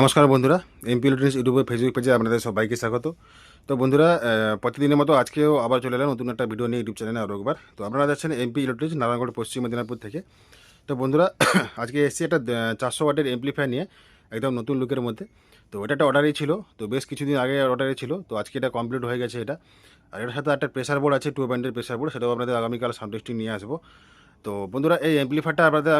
নমস্কার বন্ধুরা MP electronics ইউটিউবে ফেসবুক পেজে আপনাদের সবাইকে স্বাগত। তো বন্ধুরা প্রতিদিনের মতো আজকেও আবার চলে এলাম নতুন একটা ভিডিও নিয়ে ইউটিউব চ্যানেলে আরও একবার। তো আপনারা যাচ্ছেন এমপি ইলেকট্রনিক্স নারায়ণগড়, পশ্চিম মেদিনীপুর থেকে। তো বন্ধুরা, আজকে এসেছি একটা চারশো ওয়াটের এমপ্লিফায়ার নিয়ে, একদম নতুন লুকের মধ্যে। তো এটা একটা অর্ডারই ছিল, তো বেশ কিছুদিন আগে অর্ডারই ছিল, তো আজকে এটা কমপ্লিট হয়ে গেছে এটা। আর এটার সাথে একটা প্রেসার বোর্ড আছে টু ব্যান্ডের প্রেসার বোর্ড সেটাও আপনাদের আগামীকাল সাউন্ড টেস্টিং নিয়ে আসব। তো বন্ধুরা, এই অ্যাম্পলিফায়ারটা আপনাদের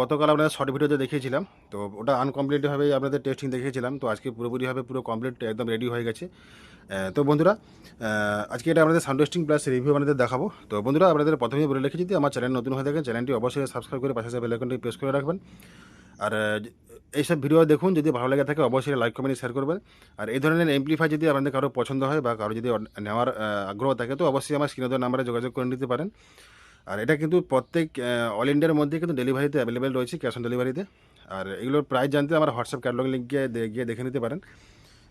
গতকাল আপনাদের শর্ট ভিডিওতে দেখিয়েছিলাম। তো ওটা আনকমপ্লিটভাবে আপনাদের টেস্টিং দেখিয়েছিলাম। তো আজকে পুরোপুরিভাবে পুরো কমপ্লিট একদম রেডি হয়ে গেছে। তো বন্ধুরা আজকে এটা আপনাদের সাউন্ড টেস্টিং প্লাস রিভিউ আপনাদের দেখাবো। তো বন্ধুরা, আপনাদের প্রথমেই বলে রেখেছি যদি আমার চ্যানেল নতুন হয়ে থাকে চ্যানেলটি অবশ্যই সাবস্ক্রাইব করে পাশে বেলাইকনটি প্রেস করে রাখবেন। আর এইসব ভিডিও দেখুন, যদি ভালো লেগে থাকে অবশ্যই লাইক কমেন্ট শেয়ার করবেন। আর এই ধরনের এমপ্লিফাই যদি আপনাদের কারও পছন্দ হয় বা কারও যদি নেওয়ার আগ্রহ থাকে, তো অবশ্যই আমার স্ক্রিনে নাম্বারে যোগাযোগ করে নিতে পারেন। আর এটা কিন্তু প্রত্যেক অল ইন্ডিয়ার মধ্যে কিন্তু ডেলিভারিতে অ্যাভেলেবেল রয়েছে ক্যাশ অন ডেলিভারিতে আর এগুলোর প্রাইস জানতে আমার হোয়াটসঅ্যাপ ক্যাটালগ লিঙ্ক গিয়ে দেখে নিতে পারেন।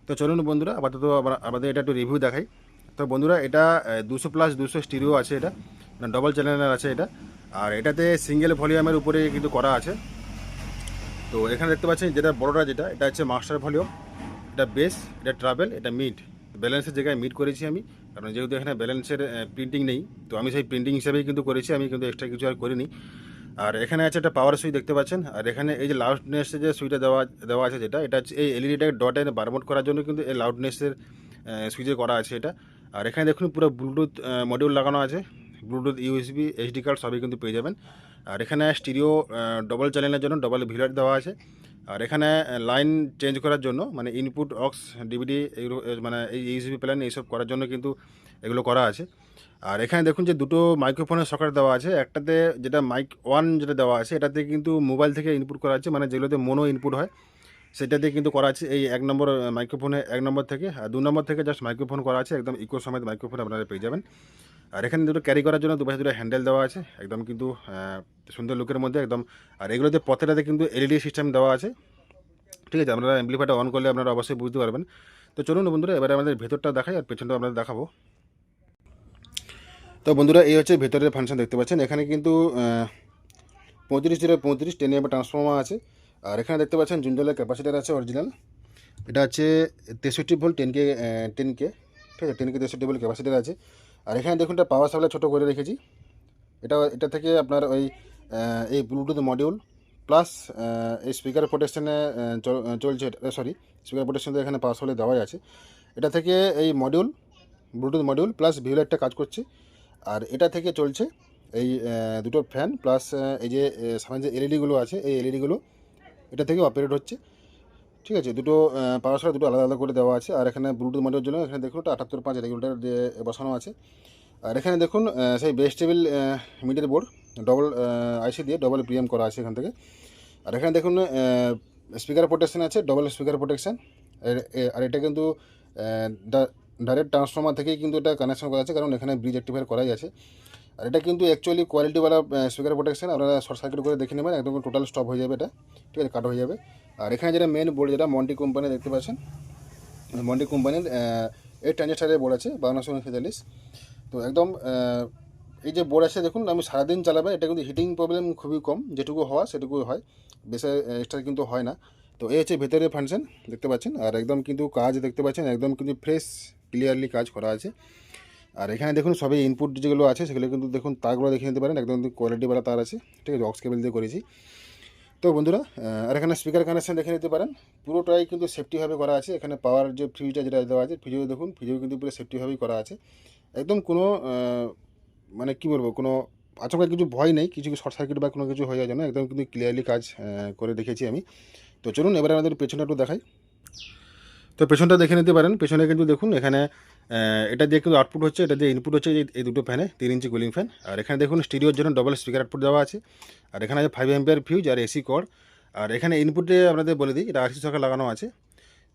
তো চলুন বন্ধুরা, আপাতত আমাদের এটা একটু রিভিউ দেখাই। তো বন্ধুরা, এটা দুশো প্লাস দুশো স্টিরিও আছে এটা ডবল চ্যানেলের আছে এটা। আর এটাতে সিঙ্গেল ভলিউমের উপরে কিন্তু করা আছে। তো এখানে দেখতে পাচ্ছেন, যেটা বড়টা যেটা, এটা হচ্ছে মাস্টার ভলিউম এটা বেস এটা ট্রাভেল এটা মিড ব্যালেন্সের জায়গায় মিড করেছি আমি। কারণ যেহেতু এখানে ব্যালেন্সের প্রিন্টিং নেই, তো আমি সেই প্রিন্টিং হিসেবেই কিন্তু করেছি, আমি কিন্তু এক্সট্রা কিছু আর করিনি। আর এখানে আছে একটা পাওয়ার সুইচ দেখতে পাচ্ছেন, আর এখানে এই যে লাউডনেসের যে সুইচটা দেওয়া দেওয়া আছে যেটা, এটা এই এলইডিটাকে ডট এনে বারমোট করার জন্য কিন্তু এই লাউডনেসের সুইচে করা আছে এটা। আর এখানে দেখুন পুরো ব্লুটুথ মডিউল লাগানো আছে ব্লুটুথ ইউএসবি এইচডি কার্ড সবই কিন্তু পেয়ে যাবেন। আর এখানে স্টিরিও ডবল চ্যানেলের জন্য ডবল ভিলার দেওয়া আছে। আর এখানে লাইন চেঞ্জ করার জন্য মানে ইনপুট অক্স ডিভিডি এগুলো মানে এই ইউএসবি প্ল্যান এইসব করার জন্য কিন্তু এগুলো করা আছে। আর এখানে দেখুন যে দুটো মাইক্রোফোনের সকেট দেওয়া আছে। একটাতে যেটা মাইক ওয়ান যেটা দেওয়া আছে, এটাতে কিন্তু মোবাইল থেকে ইনপুট করা আছে মানে যেগুলোতে মোনো ইনপুট হয়, সেটাতে কিন্তু করা আছে এই এক নম্বর মাইক্রোফোনে এক নম্বর থেকে, আর দু নম্বর থেকে জাস্ট মাইক্রোফোন করা আছে, একদম ইকো সমেত মাইক্রোফোন আপনারা পেয়ে যাবেন। আর এখানে দুটো ক্যারি করার জন্য দুপাশে দুটো হ্যান্ডেল দেওয়া আছে। একদম কিন্তু সুন্দর লুকের মধ্যে একদম, আর এগুলোতে প্রত্যেকটাতে কিন্তু এলইডি সিস্টেম দেওয়া আছে। ঠিক আছে, আপনারা অ্যাম্পলিফায়ারটা অন করলে আপনারা অবশ্যই বুঝতে পারবেন। তো চলুন বন্ধুরা, এবারে আমাদের ভেতরটা দেখাই আর পেছনটা আপনাদের দেখাবো। তো বন্ধুরা, এই হচ্ছে ভেতরের ফাংশন দেখতে পাচ্ছেন। এখানে কিন্তু পঁয়ত্রিশ জিরো পঁয়ত্রিশ টেন এবার ট্রান্সফর্মার আছে। আর এখানে দেখতে পাচ্ছেন জুনজলের ক্যাপাসিটার আছে অরিজিনাল এটা হচ্ছে তেষট্টি volt ten K ten K ঠিক আছে টেন কে তেষট্টি ভোল্ট ক্যাপাসিটার আছে। আর এখানে দেখুন, এটা পাওয়ার সাপ্লাই ছোটো করে রেখেছি। এটা এটা থেকে আপনার ওই এই ব্লুটুথ মডিউল প্লাস এই স্পিকার প্রোটেকশনে চলছে সরি স্পিকার প্রোটেকশনে এখানে পাওয়ার সাপ্লাই দেওয়াই আছে। এটা থেকে এই মডিউল ব্লুটুথ মডিউল প্লাস ভিউলাইটটা কাজ করছে। আর এটা থেকে চলছে এই দুটো ফ্যান প্লাস এই যে সামনে যে এলইডিগুলো আছে, এই এলইডিগুলো এটা থেকে অপারেট হচ্ছে। ঠিক আছে, দুটো পাওয়ার সাপ্লাই দুটো আলাদা আলাদা করে দেওয়া আছে। আর এখানে ব্লুটুথ মডিউলের জন্য এখানে দেখুন আটাত্তর পাঁচ রেগুলেটার দিয়ে বসানো আছে। আর এখানে দেখুন সেই বেস টেবিল মিডিয়ার বোর্ড ডবল আইসি দিয়ে ডবল প্রিএম করা আছে এখান থেকে। আর এখানে দেখুন স্পিকার প্রোটেকশন আছে ডবল স্পিকার প্রোটেকশন আর এটা কিন্তু ডাইরেক্ট ট্রান্সফর্মার থেকেই কিন্তু এটা কানেকশন করা আছে, কারণ এখানে ব্রিজ অ্যাক্টিভেট করাই আছে। আর এটা কিন্তু অ্যাকচুয়ালি কোয়ালিটিওয়ালা স্পিকার প্রোটেকশন আপনারা শর্ট সার্কিট করে দেখে নেবেন, একদম টোটাল স্টপ হয়ে যাবে এটা, ঠিক আছে কাট হয়ে যাবে। আর এখানে যেটা মেন বোর্ড যেটা মন্টি কোম্পানি দেখতে পাচ্ছেন মন্টি কোম্পানির এই ট্রানজিস্টারের বোর্ড আছে বাউন্নশো উনচল্লিশ তো একদম এই যে বোর্ড আছে, দেখুন, আমি সারাদিন চালাবে, এটা কিন্তু হিটিং প্রবলেম খুবই কম, যেটুকু হওয়া সেটুকু হয়, বেশি এক্সট্রা কিন্তু হয় না। তো এই হচ্ছে ভেতরের ফাংশন দেখতে পাচ্ছেন, আর একদম কিন্তু কাজ দেখতে পাচ্ছেন, একদম কিন্তু ফ্রেশ ক্লিয়ারলি কাজ করা আছে। আর এখানে দেখুন সবই ইনপুট যেগুলো আছে, সেগুলো কিন্তু দেখুন তারগুলো দেখে নিতে পারেন। একদম কোয়ালিটিওয়ালা তার আছে, ঠিক আছে? অক্স কেবল দিয়ে করেছি। তো বন্ধুরা আর এখানে স্পিকার কানেকশন দেখে নিতে পারেন। পুরোটাই কিন্তু সেফটিভাবে করা আছে। এখানে পাওয়ার যে ফ্রিজটা যেটা দেওয়া আছে ফ্রিজও দেখুন ফ্রিজও কিন্তু পুরো সেফটিভাবেই করা আছে। একদম কোনো মানে কি বলব, কোনো আচমকা কিছু ভয় নেই, কিছু শর্ট সার্কিট বা কোনো কিছু হয়ে যায় না। একদম কিন্তু ক্লিয়ারলি কাজ করে দেখেছি আমি। তো চলুন, এবারে আমাদের পেছনটা একটু দেখাই। তো পেছনটা দেখে নিতে পারেন। পেছনে কিন্তু দেখুন, এখানে এটা দিয়ে কিন্তু আউটপুট হচ্ছে, এটা দিয়ে ইনপুট হচ্ছে এই- দুটো ফ্যানে তিন ইঞ্চি কুলিং ফ্যান আর এখানে দেখুন স্টুডিওর জন্য ডবল স্পিকার আউটপুট দেওয়া আছে। আর এখানে আছে ফাইভ এম্পিয়ার ফিউজ আর এসি কর আর এখানে ইনপুটে আপনাদের বলে দিই, এটা আরসি সকেট লাগানো আছে।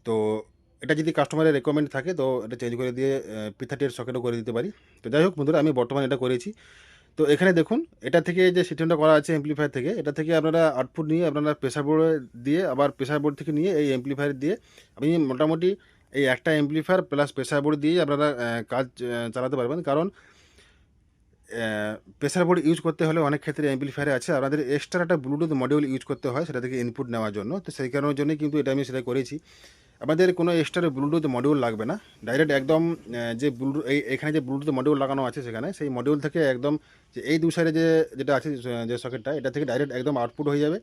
তো এটা যদি কাস্টমারের রেকমেন্ড থাকে, তো এটা চেঞ্জ করে দিয়ে পি থার্টির সকেটও করে দিতে পারি। তো যাই হোক বন্ধুরা, আমি বর্তমানে এটা করেছি। তো এখানে দেখুন, এটা থেকে যে সিস্টেমটা করা আছে এমপ্লিফায়ার থেকে, এটা থেকে আপনারা আউটপুট নিয়ে আপনারা প্রেসার বোর্ডে দিয়ে, আবার প্রেসার বোর্ড থেকে নিয়ে এই এমপ্লিফায়ার দিয়ে আপনি মোটামুটি এই একটা এমপ্লিফায়ার প্লাস প্রেসার বোর্ড দিয়েই আপনারা কাজ চালাতে পারবেন। কারণ প্রেসার বোর্ড ইউজ করতে হলে অনেক ক্ষেত্রে অ্যাম্পলিফায়ারে আছে। আপনাদের এক্সট্রা একটা ব্লুটুথ মডিউল ইউজ করতে হয়, সেটা থেকে ইনপুট নেওয়ার জন্য। তো সেই কারণের জন্যই কিন্তু এটা আমি সেটা করেছি। আমাদের কোনো এক্সট্রা ব্লুটুথ মডিউল লাগবে না। ডাইরেক্ট একদম যে ব্লুটুথ এই, এখানে যে ব্লুটুথ মডিউল লাগানো আছে সেখানে, সেই মডিউল থেকে একদম যে এই দু সাইডে যে, যেটা আছে যে সকেটটা এটা থেকে ডাইরেক্ট একদম আউটপুট হয়ে যাবে।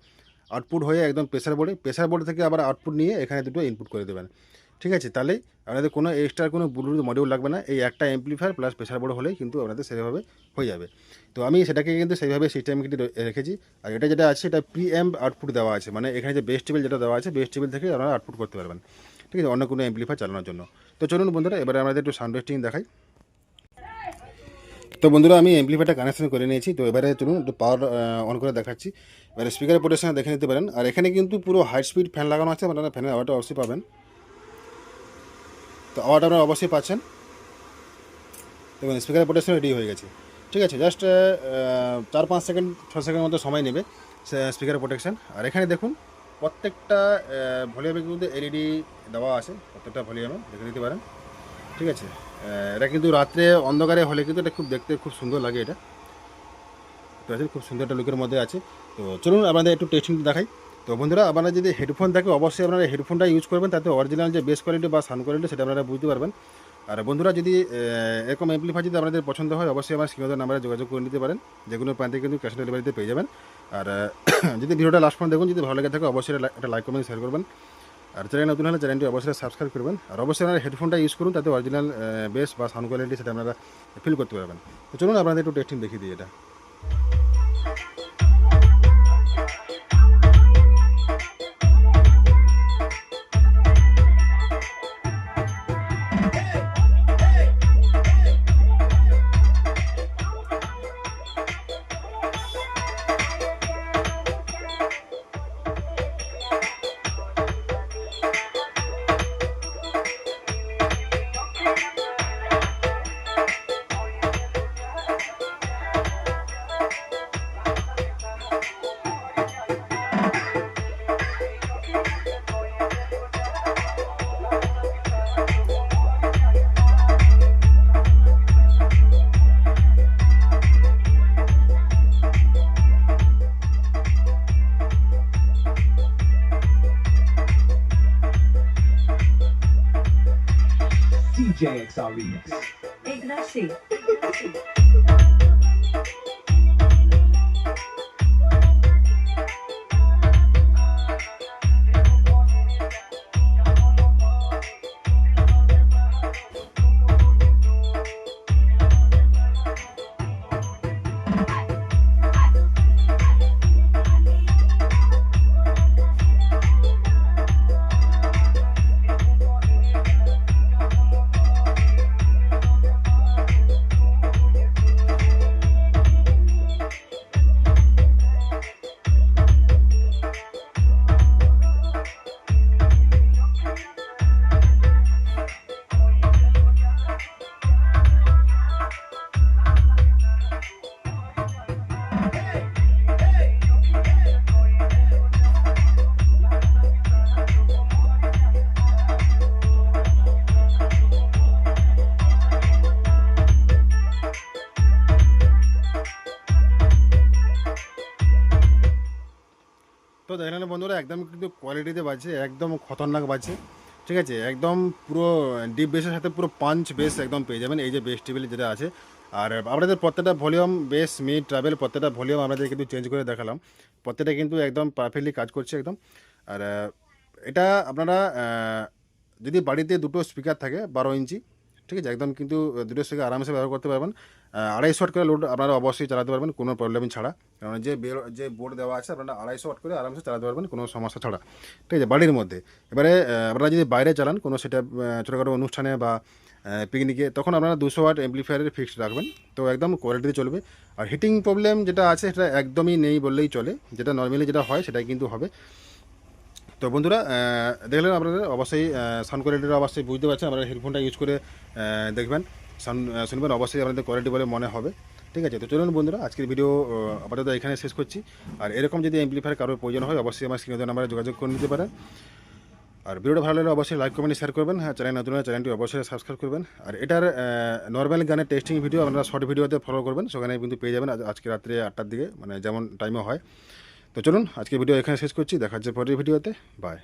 আউটপুট হয়ে একদম প্রেসার বোর্ডে প্রেসার বোর্ড থেকে আবার আউটপুট নিয়ে এখানে দুটো ইনপুট করে দেবেন। ঠিক আছে, তাহলে আপনাদের কোনো এক্সট্রা কোনো ব্লুটুথ মডিউল লাগবে না। এই একটা অ্যাম্পলিফায়ার প্লাস প্রেসার বোর্ড হলেই কিন্তু আপনাদের সেভাবে হয়ে যাবে। তো আমি সেটাকে কিন্তু সেইভাবে সিস্টেম কিন্তু রেখেছি। আর এটা যেটা আছে, এটা প্রি অ্যাম্প আউটপুট দেওয়া আছে। মানে এখানে যে বেস্ট টেবিল যেটা দেওয়া আছে বেস্ট টেবিল থেকে আপনারা আউটপুট করতে পারবেন। ঠিক আছে, অন্য কোনো অ্যাম্পলিফায়ার চালানোর জন্য। তো চলুন বন্ধুরা, এবারে আমাদের একটু সাউন্ড টেস্টিং দেখাই। তো বন্ধুরা, আমি অ্যাম্পলিফায়ারটা কানেকশন করে নিয়েছি। তো এবারে চলুন একটু পাওয়ার অন করে দেখাচ্ছি। এবারে স্পিকারের প্রোটেকশন দেখে নিতে পারেন। আর এখানে কিন্তু পুরো হাই স্পিড ফ্যান লাগানো আছে। আপনারা ফ্যানের আওয়াজটা অবশ্যই পাবেন। তো আওয়াজ আপনারা অবশ্যই পাচ্ছেন। দেখুন স্পিকারের প্রোটেকশন রেডি হয়ে গেছে। ঠিক আছে জাস্ট চার পাঁচ সেকেন্ড ছ সেকেন্ড মতো সময় নেবে স্পিকারের প্রোটেকশন আর এখানে দেখুন, প্রত্যেকটা ভলিউমে কিন্তু এলইডি দেওয়া আছে, প্রত্যেকটা ভলিউমে দেখে নিতে পারেন। ঠিক আছে এটা কিন্তু রাত্রে অন্ধকারে হলে কিন্তু এটা খুব দেখতে খুব সুন্দর লাগে এটা। খুব সুন্দর একটা লুকের মধ্যে আছে। তো চলুন আপনাদের একটু টেস্টিং দেখাই। তো বন্ধুরা, আপনারা যদি হেডফোন থাকে, অবশ্যই আপনারা হেডফোনটা ইউজ করবেন। তাতে অরিজিনাল যে বেস কোয়ালিটি বা সাউন্ড কোয়ালিটি সেটা আপনারা বুঝতে পারবেন। আর বন্ধুরা, যদি এরকম অ্যাম্পলিফায়ার যদি আপনাদের পছন্দ হয়, অবশ্যই আমার স্ক্রিনের নাম্বারে যোগাযোগ করে নিতে পারেন। যে কোনো প্রান্তে কিন্তু ক্যাশ ডেলিভারিতে পেয়ে যাবেন। আর, যদি ভিডিওটা লাস্ট পর্যন্ত দেখুন, যদি ভালো লেগে থাকে, অবশ্যই একটা লাইক কমেন্ট শেয়ার করবেন। আর চ্যানেল নতুন হলে চ্যানেলটি অবশ্যই সাবস্ক্রাইব করবেন। আর অবশ্যই আপনারা হেডফোনটা ইউজ করুন, তাতে অরিজিনাল বেস বা সাউন্ড কোয়ালিটি সেটা আপনারা ফিল করতে পারবেন। তো চলুন, আপনাদের একটু টেস্টিং দেখিয়ে দিই এটা। DJXR Remix. Ignacy. একদম কিন্তু কোয়ালিটিতে বাজছে, একদম খতরনাক বাজছে, ঠিক আছে? একদম পুরো ডিপ বেসের সাথে পুরো পাঞ্চ বেস একদম পেয়ে যাবেন, এই যে বেস টেবিল যেটা আছে। আর আপনাদের প্রত্যেকটা ভলিউম বেস মিড ট্রাভেল প্রত্যেকটা ভলিউম আপনাদের কিন্তু চেঞ্জ করে দেখালাম। প্রত্যেকটা কিন্তু একদম পারফেক্টলি কাজ করছে একদম। আর, এটা আপনারা যদি বাড়িতে দুটো স্পিকার থাকে বারো ইঞ্চি ঠিক আছে? একদম কিন্তু দুটো স্পিকার আরামসে ব্যবহার করতে পারবেন। আড়াইশো ওয়াট করে লোড আপনারা অবশ্যই চালাতে পারবেন, কোনো প্রবলেম ছাড়া। কারণ যে যে বোর্ড দেওয়া আছে, আপনারা আড়াইশো ওয়াট করে আরামসে চালাতে পারবেন, কোনো সমস্যা ছাড়া। ঠিক আছে? বাড়ির মধ্যে। এবারে আপনারা যদি বাইরে চালান, কোনো সেটা ছোটোখাটো অনুষ্ঠানে বা পিকনিকে তখন আপনারা দুশো ওয়াট অ্যাম্পলিফায়ারের ফিক্সড রাখবেন। তো একদম কোয়ালিটিতে চলবে। আর হিটিং প্রবলেম যেটা আছে, সেটা একদমই নেই বললেই চলে। যেটা নর্মালি যেটা হয়, সেটাই কিন্তু হবে। তো বন্ধুরা দেখলেন আপনাদের অবশ্যই সাউন্ড কোয়ালিটিটা অবশ্যই বুঝতে পারছেন। আপনারা হেডফোনটা ইউজ করে দেখবেন। সাউন্ড শুনবেন, অবশ্যই আপনাদের কোয়ালিটি বলে মনে হবে। ঠিক আছে, তো চলুন বন্ধুরা, আজকের ভিডিও আপাতত এখানে শেষ করছি। আর এরকম যদি অ্যাম্পলিফায়ার কারোর প্রয়োজন হয়, অবশ্যই আমার স্ক্রিনে নাম্বারে যোগাযোগ করে নিতে পারেন। আর ভিডিওটা ভালো লাগলে অবশ্যই লাইক কমেন্ট শেয়ার করবেন। হ্যাঁ চ্যানেল নতুন চ্যানেলটি অবশ্যই সাবস্ক্রাইব করবেন। আর এটার নর্মাল গানের টেস্টিং ভিডিও আপনারা শর্ট ভিডিওতে ফলো করবেন। সেখানে কিন্তু পেয়ে যাবেন আজকে রাত্রে আটটার দিকে মানে যেমন টাইমে হয়। তো চলুন আজকে ভিডিও এখানে শেষ করছি। দেখা হচ্ছে পরের ভিডিওতে। বাই